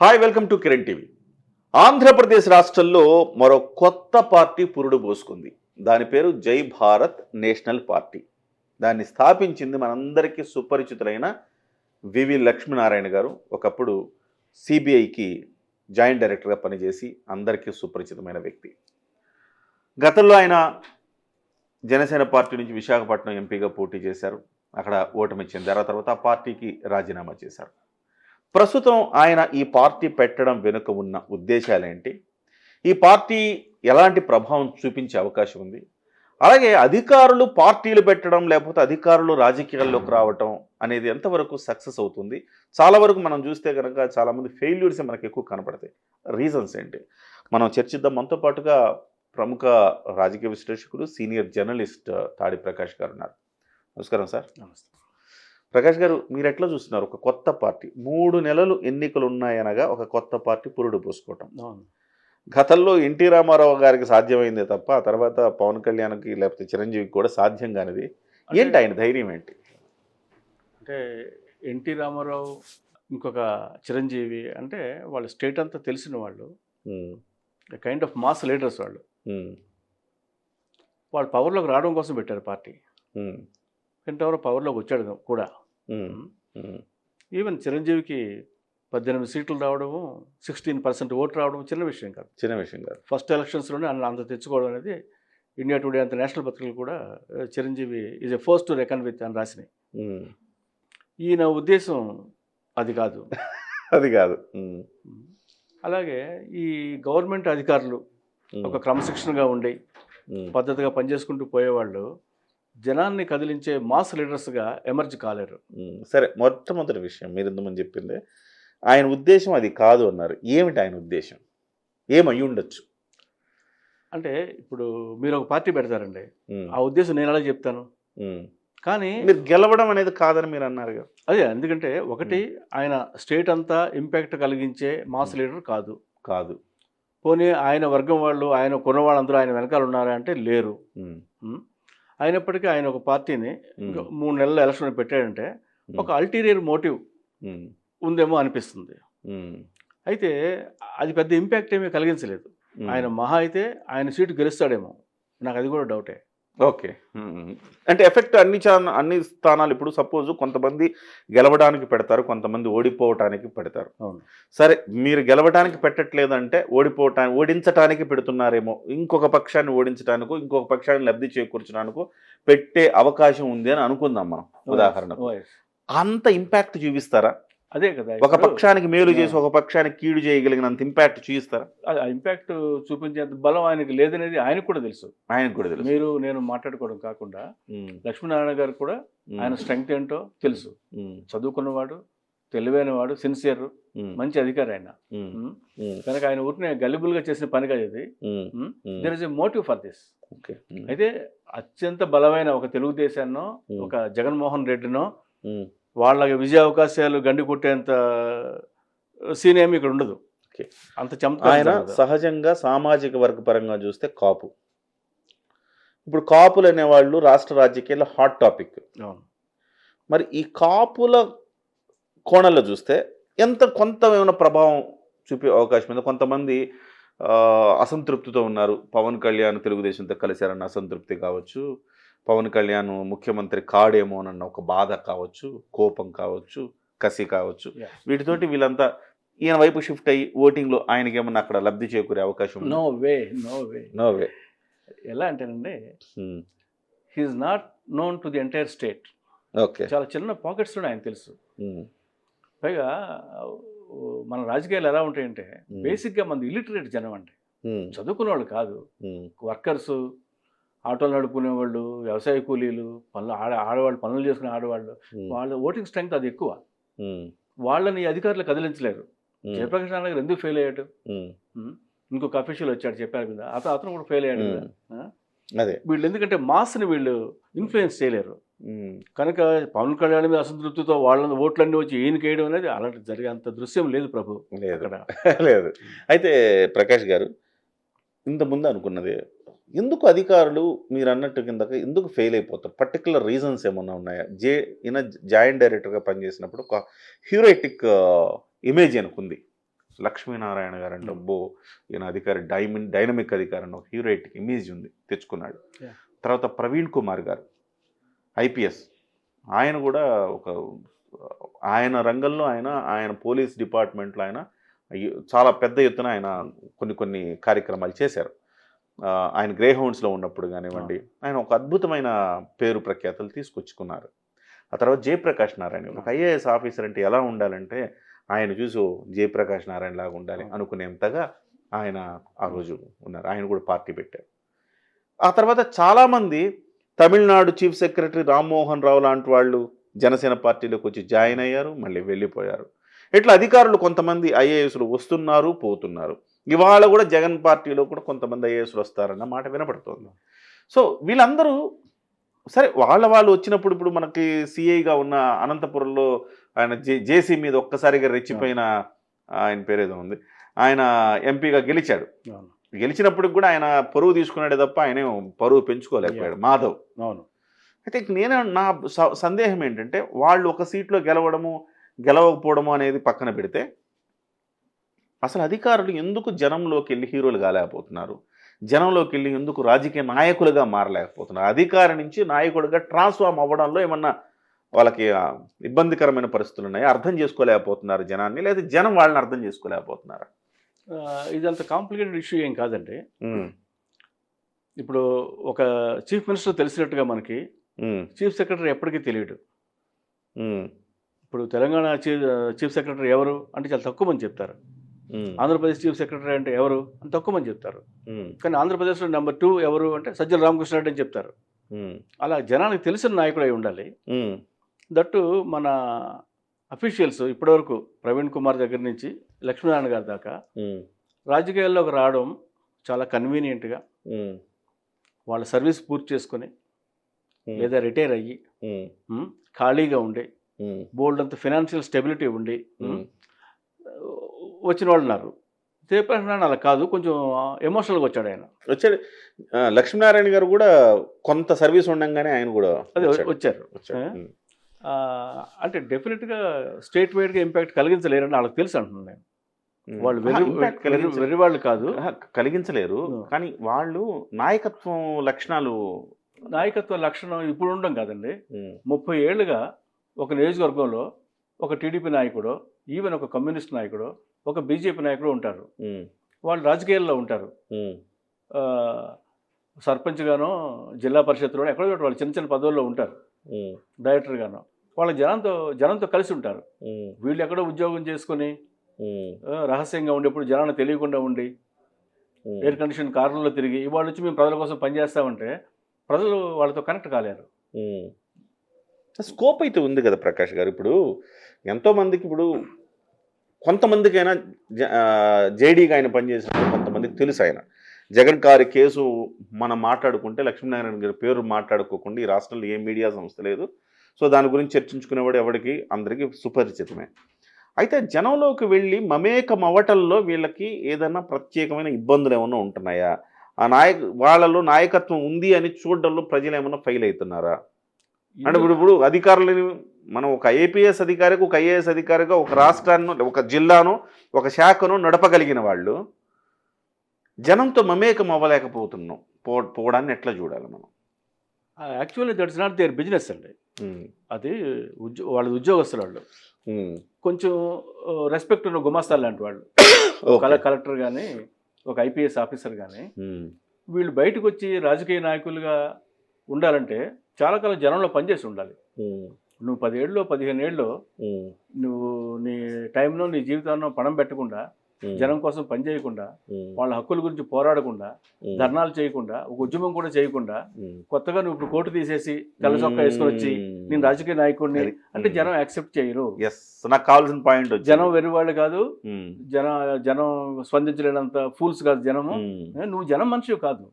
Hi welcome to Kiran TV. Andhra Pradesh రాష్ట్రంలో మరో కొత్త పార్టీ పురుడు పోసుకుంది. దాని పేరు జై భారత్ నేషనల్ పార్టీ. దాన్ని స్థాపించింది మనందరికీ సుపరిచితులైన వివి లక్ష్మీనారాయణ గారు. ఒకప్పుడు సిబిఐకి జాయింట్ డైరెక్టర్గా పనిచేసి అందరికీ సుపరిచితమైన వ్యక్తి. గతంలో ఆయన జనసేన పార్టీ నుంచి విశాఖపట్నం ఎంపీగా పోటీ చేశారు. అక్కడ ఓటమి చెందారు ఆ తర్వాత ఆ పార్టీకి రాజీనామా చేశారు. ప్రస్తుతం ఆయన ఈ పార్టీ పెట్టడం వెనుక ఉన్న ఉద్దేశాలేంటి? ఈ పార్టీ ఎలాంటి ప్రభావం చూపించే అవకాశం ఉంది? అలాగే అధికారులు పార్టీలు పెట్టడం లేకపోతే అధికారులు రాజకీయాల్లోకి రావటం అనేది ఎంతవరకు సక్సెస్ అవుతుంది? చాలా వరకు మనం చూస్తే కనుక చాలామంది ఫెయిల్యూర్స్ మనకు ఎక్కువ కనపడతాయి. రీజన్స్ ఏంటి? మనం చర్చిద్దాం. మనతో పాటుగా ప్రముఖ రాజకీయ విశ్లేషకుడు సీనియర్ జర్నలిస్ట్ తాడి ప్రకాష్ గారు ఉన్నారు. నమస్కారం సార్. నమస్తే. ప్రకాష్ గారు మీరు ఎట్లా చూస్తున్నారు? ఒక కొత్త పార్టీ మూడు నెలలు ఎన్నికలు ఉన్నాయనగా ఒక కొత్త పార్టీ పురుడు పోసుకోవటం. గతంలో ఎన్టీ రామారావు గారికి సాధ్యమైందే తప్ప ఆ తర్వాత పవన్ కళ్యాణ్కి లేకపోతే చిరంజీవికి కూడా సాధ్యం కానిది. ఏంటి ఆయన ధైర్యం ఏంటి? అంటే ఎన్టీ రామారావు ఇంకొక చిరంజీవి అంటే వాళ్ళు స్టేట్ అంతా తెలిసిన వాళ్ళు. కైండ్ ఆఫ్ మాస్ లీడర్స్ వాళ్ళు. వాళ్ళు పవర్లోకి రావడం కోసం పెట్టారు పార్టీ. ఎంతవరకు పవర్లోకి వచ్చాడు కూడా. ఈవెన్ చిరంజీవికి పద్దెనిమిది సీట్లు రావడము సిక్స్టీన్ పర్సెంట్ ఓటు రావడం చిన్న విషయం కాదు. చిన్న విషయం కాదు. ఫస్ట్ ఎలక్షన్స్లోనే అన్న అంత తెచ్చుకోవడం అనేది ఇండియా టుడే అంత నేషనల్ పత్రికలు కూడా చిరంజీవి ఈజ్ ఎ ఫస్ట్ టు రెకన్ విత్ అని రాసినాయి. ఈయన ఉద్దేశం అది కాదు. అది కాదు. అలాగే ఈ గవర్నమెంట్ అధికారులు ఒక క్రమశిక్షణగా ఉండి పద్ధతిగా పనిచేసుకుంటూ పోయేవాళ్ళు జనాన్ని కదిలించే మాస్ లీడర్స్గా ఎమర్జ్ కాలేరు. సరే మొట్టమొదటి విషయం మీరు ఇంతకుముందు చెప్పింది. ఆయన ఉద్దేశం అది కాదు అన్నారు. ఏమిటి ఆయన ఉద్దేశం? ఏమై ఉండొచ్చు? అంటే ఇప్పుడు మీరు ఒక పార్టీ పెడతారండి. ఆ ఉద్దేశం నేను అలా చెప్తాను. కానీ మీరు గెలవడం అనేది కాదని మీరు అన్నారు అదే ఎందుకంటే ఒకటి ఆయన స్టేట్ అంతా ఇంపాక్ట్ కలిగించే మాస్ లీడర్ కాదు. కాదు. పోనీ ఆయన వర్గం వాళ్ళు ఆయన కొన్న వాళ్ళందరూ ఆయన వెనకాల ఉన్నారా అంటే లేరు? అయినప్పటికీ ఆయన ఒక పార్టీని మూడు నెలల ఎలక్షన్ పెట్టాడంటే ఒక అల్టీరియర్ మోటివ్ ఉందేమో అనిపిస్తుంది. అయితే అది పెద్ద ఇంపాక్ట్ ఏమీ కలిగించలేదు. ఆయన మహా అయితే ఆయన సీటు గెలుస్తాడేమో. నాకు అది కూడా డౌటే ఓకే. అంటే ఎఫెక్ట్ అన్ని అన్ని స్థానాలు ఇప్పుడు సపోజ్ కొంతమంది గెలవడానికి పెడతారు కొంతమంది ఓడిపోవటానికి పెడతారు అవును. సరే మీరు గెలవడానికి పెట్టట్లేదంటే ఓడిపోవటానికి ఓడించటానికి పెడుతున్నారేమో ఇంకొక పక్షాన్ని ఓడించడానికో ఇంకొక పక్షాన్ని లబ్ధి చేకూర్చడానికో పెట్టే అవకాశం ఉంది అని అనుకుందాం మనం ఉదాహరణకు. అంత ఇంపాక్ట్ చూపిస్తారా అదే కదా ఒక పక్షానికి మేలు చేసి ఒక పక్షానికి కీడు చేయగలిగినంత ఇంపాక్ట్ చూపిస్తారా ఆ ఇంపాక్ట్ చూపించేంత బలం ఆయనకి లేదనేది ఆయనకు కూడా తెలుసు. ఆయనకు కూడా తెలుసు. మీరు నేను మాట్లాడుకోవడం కాకుండా లక్ష్మీనారాయణ గారు కూడా ఆయన స్ట్రెంగ్త్ ఏంటో తెలుసు. చదువుకున్నవాడు తెలివైనవాడు సిన్సియర్ ఉమ్, మంచి అధికారి ఆయన. కనుక ఆయన ఊరిని గల్లిబుల్గా చేసిన పని కాదు ఇది. There is a motive for this అయితే అత్యంత బలమైన ఒక తెలుగుదేశాన్నో ఒక జగన్మోహన్ రెడ్డినో వాళ్ళ విజయ అవకాశాలు గండి కొట్టేంత సీన్ ఏమి ఇక్కడ ఉండదు. అంత చమత్కారం ఆయన. సహజంగా సామాజిక వర్గ పరంగా చూస్తే కాపు ఇప్పుడు కాపులు అనేవాళ్ళు రాష్ట్ర రాజకీయాల్లో హాట్ టాపిక్ అవును. మరి ఈ కాపుల కోణంలో చూస్తే ఎంత కొంత ఏమైనా ప్రభావం చూపే అవకాశం ఉంది కొంతమంది అసంతృప్తితో ఉన్నారు పవన్ కళ్యాణ్ తెలుగుదేశంతో కలిశారన్న అసంతృప్తి కావచ్చు పవన్ కళ్యాణ్ ముఖ్యమంత్రి కాడేమోనన్న ఒక బాధ కావచ్చు కోపం కావచ్చు కసి కావచ్చు. వీటితోటి వీళ్ళంతా ఈయన వైపు షిఫ్ట్ అయ్యి ఓటింగ్లో ఆయనకి ఏమన్నా అక్కడ లబ్ధి చేకూరే అవకాశం no way no way no way ఎలా అంటేనండి he is not known to the entire state okay చాలా చిన్న పాకెట్స్లో ఆయన తెలుసు. పైగా ఓ, మన రాజకీయాలు ఎలా ఉంటాయంటే బేసిక్గా మనది ఇల్లిటరేట్ జనం అంటే చదువుకున్న వాళ్ళు కాదు. వర్కర్స్ ఆటోలు నడుపుకునే వాళ్ళు వ్యవసాయ కూలీలు పనులు ఆడ ఆడవాళ్ళు పనులు చేసుకునే ఆడవాళ్ళు వాళ్ళ ఓటింగ్ స్ట్రెంగ్త్ అది ఎక్కువ. వాళ్ళని అధికారులు కదిలించలేరు. జయప్రకాష్ నారాయణ గారు ఎందుకు ఫెయిల్ అయ్యాడు? ఇంకొక అఫీషియల్ వచ్చాడు చెప్పారు కదా. అతను అతను కూడా ఫెయిల్ అయ్యాడు కదా? అదే. వీళ్ళు ఎందుకంటే మాస్ని వీళ్ళు ఇన్ఫ్లుయెన్స్ చేయలేరు. కనుక పవన్ కళ్యాణ్ మీద అసంతృప్తితో వాళ్ళ ఓట్లన్నీ వచ్చి ఈయనకి వేయడం అనేది అలాంటి జరిగే అంత దృశ్యం లేదు ప్రభు లేదు. లేదు. అయితే ప్రకాష్ గారు ఇంత ముందు అనుకున్నది ఎందుకు అధికారులు మీరు అన్నట్టు కిందక ఎందుకు ఫెయిల్ అయిపోతారు? పర్టికులర్ రీజన్స్ ఏమన్నా ఉన్నాయా? జే ఈయన జాయింట్ డైరెక్టర్గా పనిచేసినప్పుడు ఒక హ్యూరేటిక్ ఇమేజ్ అనుకుంది లక్ష్మీనారాయణ గారు అంటే అబ్బో ఈయన అధికారి డైమండ్ డైనమిక్ అధికారి అని ఒక హీరోయిక్ ఇమేజ్ ఉంది తెచ్చుకున్నాడు. తర్వాత ప్రవీణ్ కుమార్ గారు ఐపీఎస్. ఆయన కూడా ఒక ఆయన రంగంలో ఆయన ఆయన పోలీస్ డిపార్ట్మెంట్లో ఆయన చాలా పెద్ద ఎత్తున ఆయన కొన్ని కొన్ని కార్యక్రమాలు చేశారు. ఆయన గ్రే హౌండ్స్లో ఉన్నప్పుడు కానివ్వండి ఆయన ఒక అద్భుతమైన పేరు ప్రఖ్యాతలు తీసుకొచ్చుకున్నారు. ఆ తర్వాత జయప్రకాష్ నారాయణ ఒక ఐఏఎస్ ఆఫీసర్ అంటే ఎలా ఉండాలంటే ఆయన చూసి "ఓ, జయప్రకాష్ నారాయణ లాగా ఉండాలి అనుకునేంతగా ఆయన ఆ రోజు ఉన్నారు. ఆయన కూడా పార్టీ పెట్టారు. ఆ తర్వాత చాలామంది తమిళనాడు చీఫ్ సెక్రటరీ రామ్మోహన్ రావు లాంటి వాళ్ళు జనసేన పార్టీలోకి వచ్చి జాయిన్ అయ్యారు మళ్ళీ వెళ్ళిపోయారు. ఇట్లా అధికారులు కొంతమంది ఐఏఎస్లు వస్తున్నారు పోతున్నారు. ఇవాళ కూడా జగన్ పార్టీలో కూడా కొంతమంది ఐఏఎస్లు వస్తారన్న మాట వినపడుతోంది. సో వీళ్ళందరూ సరే వాళ్ళ వాళ్ళు వచ్చినప్పుడు ఇప్పుడు మనకి సిఐగా ఉన్న అనంతపురంలో ఆయన జే జేసీ మీద ఒక్కసారిగా రెచ్చిపోయిన ఆయన పేరేదో ఉంది. ఆయన ఎంపీగా గెలిచాడు. అవును. గెలిచినప్పుడు కూడా ఆయన పరువు తీసుకున్నాడే తప్ప ఆయన పరువు పెంచుకోలేకపోయాడు. మాధవ్. అవును. అయితే నేను నా సందేహం ఏంటంటే వాళ్ళు ఒక సీట్లో గెలవడము గెలవకపోవడము అనేది పక్కన పెడితే అసలు అధికారులు ఎందుకు జనంలోకి వెళ్ళి హీరోలు కాలేకపోతున్నారు? జనంలోకి వెళ్ళి ఎందుకు రాజకీయ నాయకులుగా మారలేకపోతున్నారు? అధికారి నుంచి నాయకుడిగా ట్రాన్స్ఫార్మ్ అవ్వడంలో ఏమన్నా వాళ్ళకి ఇబ్బందికరమైన పరిస్థితులు ఉన్నాయి? అర్థం చేసుకోలేకపోతున్నారు జనాన్ని లేదా జనం వాళ్ళని అర్థం చేసుకోలేకపోతున్నారు? ఆ, ఇదంత కాంప్లికేటెడ్ ఇష్యూ ఏం కాదండి. ఇప్పుడు ఒక చీఫ్ మినిస్టర్ తెలిసినట్టుగా మనకి చీఫ్ సెక్రటరీ ఎప్పటికీ తెలియడు. ఇప్పుడు తెలంగాణ చీఫ్ సెక్రటరీ ఎవరు? అంటే చాలా తక్కువ మంది చెప్తారు. ఆంధ్రప్రదేశ్ చీఫ్ సెక్రటరీ అంటే ఎవరు అని తక్కువ మంది చెప్తారు. కానీ ఆంధ్రప్రదేశ్లో నెంబర్ టూ ఎవరు అంటే సజ్జల రామకృష్ణారెడ్డి అని చెప్తారు. అలా జనానికి తెలిసిన నాయకుడు అయి ఉండాలి. దట్టు మన అఫీషియల్స్ ఇప్పటివరకు ప్రవీణ్ కుమార్ దగ్గర నుంచి లక్ష్మీనారాయణ గారి దాకా రాజకీయాల్లోకి రావడం చాలా కన్వీనియంట్గా వాళ్ళ సర్వీస్ పూర్తి చేసుకొని లేదా రిటైర్ అయ్యి ఖాళీగా ఉండి బోల్డ్ అంత ఫినాన్షియల్ స్టెబిలిటీ ఉండి వచ్చిన వాళ్ళు ఉన్నారు. జయప్రకాష్ అలా కాదు కొంచెం ఎమోషనల్గా వచ్చాడు ఆయన. వచ్చాడు. లక్ష్మీనారాయణ గారు కూడా కొంత సర్వీస్ ఉండంగానే ఆయన కూడా అదే. వచ్చారు. అంటే డెఫినెట్గా స్టేట్ వైడ్గా ఇంపాక్ట్ కలిగించలేరని వాళ్ళకి తెలుసు అంటున్నాను నేను. వాళ్ళు వెర్రి వాళ్ళు కాదు. కలిగించలేరు. కానీ వాళ్ళు నాయకత్వం లక్షణాలు నాయకత్వ లక్షణం ఇప్పుడు ఉండడం కాదండి. ముప్పై ఏళ్ళుగా ఒక నియోజకవర్గంలో ఒక టీడీపీ నాయకుడు ఈవెన్ ఒక కమ్యూనిస్ట్ నాయకుడు ఒక బీజేపీ నాయకుడు ఉంటారు. వాళ్ళు రాజకీయాల్లో ఉంటారు. ఉమ్, ఆ, సర్పంచ్గానో జిల్లా పరిషత్తులో ఎక్కడో చోట వాళ్ళు చిన్న చిన్న పదవుల్లో ఉంటారు. ఉమ్, డైరెక్టర్గానో. వాళ్ళ జనంతో జనంతో కలిసి ఉంటారు. వీళ్ళు ఎక్కడో ఉద్యోగం చేసుకొని రహస్యంగా ఉండేప్పుడు జనాన్ని తెలియకుండా ఉండి. ఎయిర్ కండిషన్ కార్లలో తిరిగి ఇవాళ వచ్చి మేము ప్రజల కోసం పనిచేస్తామంటే ప్రజలు వాళ్ళతో కనెక్ట్ కాలేరు. స్కోప్ అయితే ఉంది కదా ప్రకాష్ గారు. ఇప్పుడు ఎంతో మందికి ఇప్పుడు కొంతమందికైనా జేడీగా ఆయన పనిచేసినప్పుడు కొంతమందికి తెలుసు ఆయన. జగన్ గారి కేసు మనం మాట్లాడుకుంటే లక్ష్మీనారాయణ గారి పేరు మాట్లాడుకోకుండా ఈ రాష్ట్రంలో ఏ మీడియా సంస్థ లేదు. సో దాని గురించి చర్చించుకునేవాడు ఎవరికి అందరికీ సుపరిచితమే. అయితే జనంలోకి వెళ్ళి మమేకం అవ్వటంలో వీళ్ళకి ఏదైనా ప్రత్యేకమైన ఇబ్బందులు ఏమైనా ఉంటున్నాయా? ఆ నాయక వాళ్ళలో నాయకత్వం ఉంది అని చూడడంలో ప్రజలు ఏమైనా ఫెయిల్ అవుతున్నారా? అంటే ఇప్పుడు ఇప్పుడు అధికారులని మనం ఒక ఐపీఎస్ అధికారికి ఒక ఐఏఎస్ అధికారిగా ఒక రాష్ట్రాన్ని ఒక జిల్లాను ఒక శాఖను నడపగలిగిన వాళ్ళు జనంతో మమేకం అవ్వలేకపోతున్నాం. పో పోవడాన్ని ఎట్లా చూడాలి మనం? Actually that's not their business అండి. అది ఉద్యో వాళ్ళ ఉద్యోగస్తులు వాళ్ళు. కొంచెం రెస్పెక్ట్ ఉన్న గుమాస్తాలు లాంటి వాళ్ళు. కలెక్టర్ కానీ ఒక ఐపీఎస్ ఆఫీసర్ కానీ వీళ్ళు బయటకు వచ్చి రాజకీయ నాయకులుగా ఉండాలంటే చాలా కాలం జనంలో పనిచేసి ఉండాలి. నువ్వు పదేళ్ళు పదిహేను ఏళ్ళు ఉమ్, నువ్వు నీ టైంలో నీ జీవితాన్ని పణం పెట్టకుండా జనం కోసం పనిచేయకుండా ఉమ్, వాళ్ళ హక్కుల గురించి పోరాడకుండా ధర్నాలు చేయకుండా ఒక ఉద్యమం కూడా చేయకుండా. కొత్తగా నువ్వు ఇప్పుడు కోటు తీసేసి తెల్ల చొక్కా వేసుకొని వచ్చి నేను రాజకీయ నాయకుడిని. అంటే జనం యాక్సెప్ట్ చేయరు. నాకు కావాల్సిన పాయింట్. జనం వెర్రివాళ్ళు కాదు. జన జనం స్పందించలేనంత ఫూల్స్ కాదు జనము. నువ్వు జనం మనిషి కాదు.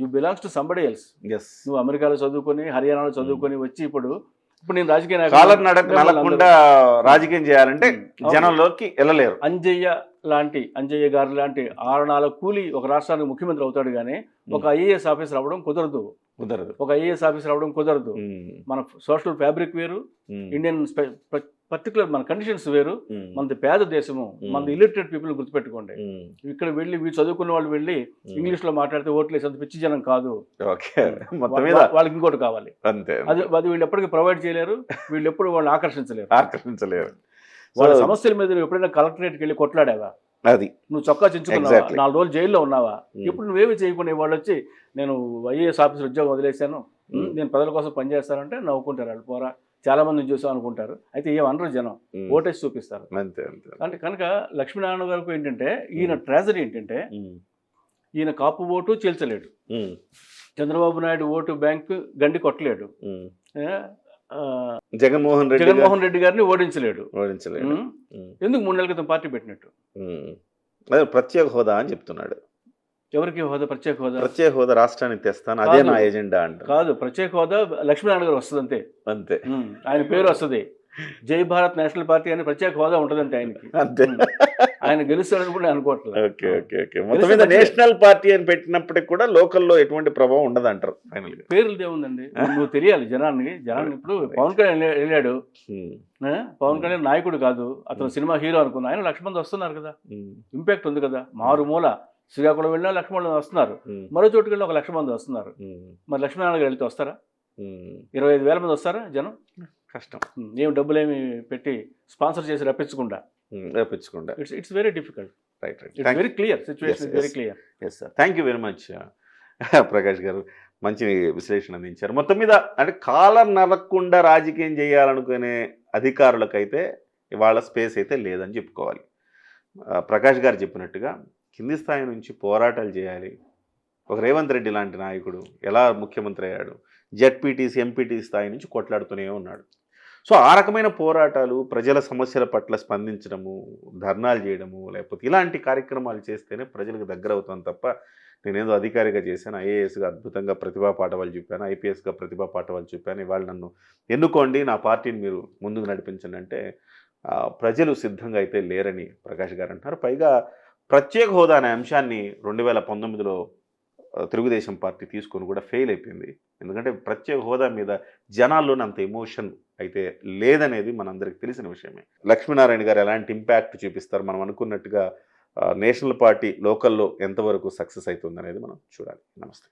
You belongs to somebody else నువ్వు అమెరికాలో చదువుకొని హర్యానాలో చదువుకొని వచ్చి ఇప్పుడు ఇప్పుడు నేను రాజకీయ. కాలర్ నడక నడకుండా రాజకీయం చేయాలంటే. జనంలోకి వెళ్ళలేరు. అంజయ్య లాంటి అంజయ్య గారు లాంటి ఆరణాల కూలి ఒక రాష్ట్రానికి ముఖ్యమంత్రి అవుతాడు కానీ ఒక ఐఏఎస్ ఆఫీసర్ అవ్వడం కుదరదు. కుదరదు. ఒక ఐఏఎస్ ఆఫీసర్ అవ్వడం కుదరదు. మన సోషల్ ఫ్యాబ్రిక్ వేరు. ఇండియన్ పర్టికులర్ మన కండిషన్స్ వేరు మనది పేద దేశము. మనది ఇలిటరేట్ పీపుల్ గుర్తుపెట్టుకోండి. ఇక్కడ వెళ్ళి వీళ్ళు చదువుకున్న వాళ్ళు వెళ్ళి. ఇంగ్లీష్లో మాట్లాడితే ఓట్లు వేసేంత పిచ్చి జనం కాదు. ఓకే. మొత్తం వా- మీద వా- వాళ్ళకి ఇంకోటి కావాలి. అంతే అది అది వీళ్ళు ఎప్పటికీ ప్రొవైడ్ చేయలేరు వీళ్ళు ఎప్పుడు వాళ్ళు ఆకర్షించలేరు. ఆకర్షించలేరు. వాళ్ళ సమస్యల మీద ఎప్పుడైనా కలెక్టరేట్కి వెళ్ళి కొట్లాడావా? అది. నువ్వు చొక్కా చించుకున్నావా. నాలుగు రోజులు జైల్లో ఉన్నావా? ఇప్పుడు నువ్వేమి చేయకుండా వాళ్ళు వచ్చి నేను ఐఏఎస్ ఆఫీసర్ ఉద్యోగం వదిలేశాను నేను ప్రజల కోసం పనిచేస్తానంటే నవ్వుకుంటారు వాళ్ళు పోరా చాలా మందిని చూసాం అనుకుంటారు. అయితే ఏం అనరు జనం. ఓటేసి చూపిస్తారు. అంతే అంతే అంటే కనుక లక్ష్మీనారాయణ గారికి ఏంటంటే ఈయన ట్రాజడీ ఏంటంటే ఈయన కాపు ఓటు చీల్చలేడు. చంద్రబాబు నాయుడు ఓటు బ్యాంకు గండి కొట్టలేడు. జగన్మోహన్ రెడ్డి జగన్మోహన్ రెడ్డి గారిని ఓడించలేడు. ఓడించలేడు. ఎందుకు మూడు నెలల క్రితం పార్టీ పెట్టినట్టు? ప్రత్యేక హోదా అని చెప్తున్నాడు. ఎవరికి హోదా? ప్రత్యేక హోదా? ప్రత్యేక హోదా రాష్ట్రానికి తెస్తాను. అదే. నా ఎజెండా అంట కాదు ప్రత్యేక హోదా లక్ష్మీనారాయణ గారు వస్తుంది అంతే. అంతే. ఆయన పేరు వస్తుంది. జై భారత్ నేషనల్ పార్టీ అని ప్రత్యేక హోదా ఉంటుందంటే ఆయనకి. అంతే. ఆయన గెలుస్తాడని కూడా అనుకోవట్లేదు. Okay okay okay. మొత్తం మీద నేషనల్ పార్టీ అని పెట్టినప్పటికి కూడా లోకల్లో ఎటువంటి ప్రభావం ఉండదు అంటారు పేర్లు ఏముందండి నువ్వు తెలియాలి జనాన్ని జనాన్ని ఇప్పుడు పవన్ కళ్యాణ్ వెళ్ళా- వెళ్ళాడు? పవన్ కళ్యాణ్ నాయకుడు కాదు. అతను సినిమా హీరో అనుకున్నా. ఆయన లక్ష మంది వస్తున్నారు కదా. ఇంపాక్ట్ ఉంది కదా. మారుమూల. శ్రీకాకుళం వెళ్ళినా లక్ష మంది వస్తున్నారు మరో చోటుకి వెళ్ళి ఒక లక్ష మంది వస్తున్నారు. మరి లక్ష్మీనారాయణ గారు వెళ్తే వస్తారా. ఇరవై ఐదు వేల మంది వస్తారా జనం? కష్టం. ఏం డబ్బులు ఏమి పెట్టి స్పాన్సర్ చేసి రప్పించకుండా? Um, రేపించకుండా it's it's very difficult right right it's very clear situation very. Clear yes sir thank you very much Prakash garu. మంచి విశ్లేషణ అందించారు. మొత్తం మీద అంటే కాలం నరక్కుండా రాజకీయం చేయాలనుకునే అధికారులకైతే ఇవాళ స్పేస్ అయితే లేదని చెప్పుకోవాలి. ప్రకాష్ గారు చెప్పినట్టుగా కింది స్థాయి నుంచి పోరాటాలు చేయాలి. ఒక రేవంత్ రెడ్డి లాంటి నాయకుడు ఎలా ముఖ్యమంత్రి అయ్యాడు? జెడ్పీటీసీ ఎంపీటీ స్థాయి నుంచి కొట్లాడుతూనే ఉన్నాడు. సో ఆ రకమైన పోరాటాలు ప్రజల సమస్యల పట్ల స్పందించడము ధర్నాలు చేయడము లేకపోతే ఇలాంటి కార్యక్రమాలు చేస్తేనే ప్రజలకు దగ్గర అవుతాం తప్ప నేనేదో అధికారిగా చేశాను ఐఏఎస్గా అద్భుతంగా ప్రతిభా పాఠవాలు చూపాను ఐపీఎస్గా ప్రతిభా పాఠవాలు చూపాను ఇవాళ నన్ను ఎన్నుకోండి నా పార్టీని మీరు ముందుకు నడిపించండి అంటే ప్రజలు సిద్ధంగా అయితే లేరని ప్రకాష్ గారు అంటున్నారు. పైగా ప్రత్యేక హోదా అనే అంశాన్ని రెండు వేల పంతొమ్మిదిలో తెలుగుదేశం పార్టీ తీసుకొని కూడా ఫెయిల్ అయిపోయింది. ఎందుకంటే ప్రత్యేక హోదా మీద జనాల్లోనే అంత ఎమోషన్ అయితే లేదనేది మనందరికీ తెలిసిన విషయమే. లక్ష్మీనారాయణ గారు ఎలాంటి ఇంపాక్ట్ చూపిస్తారు? మనం అనుకున్నట్టుగా నేషనల్ పార్టీ లోకల్లో ఎంతవరకు సక్సెస్ అవుతుందనేది మనం చూడాలి. నమస్తే.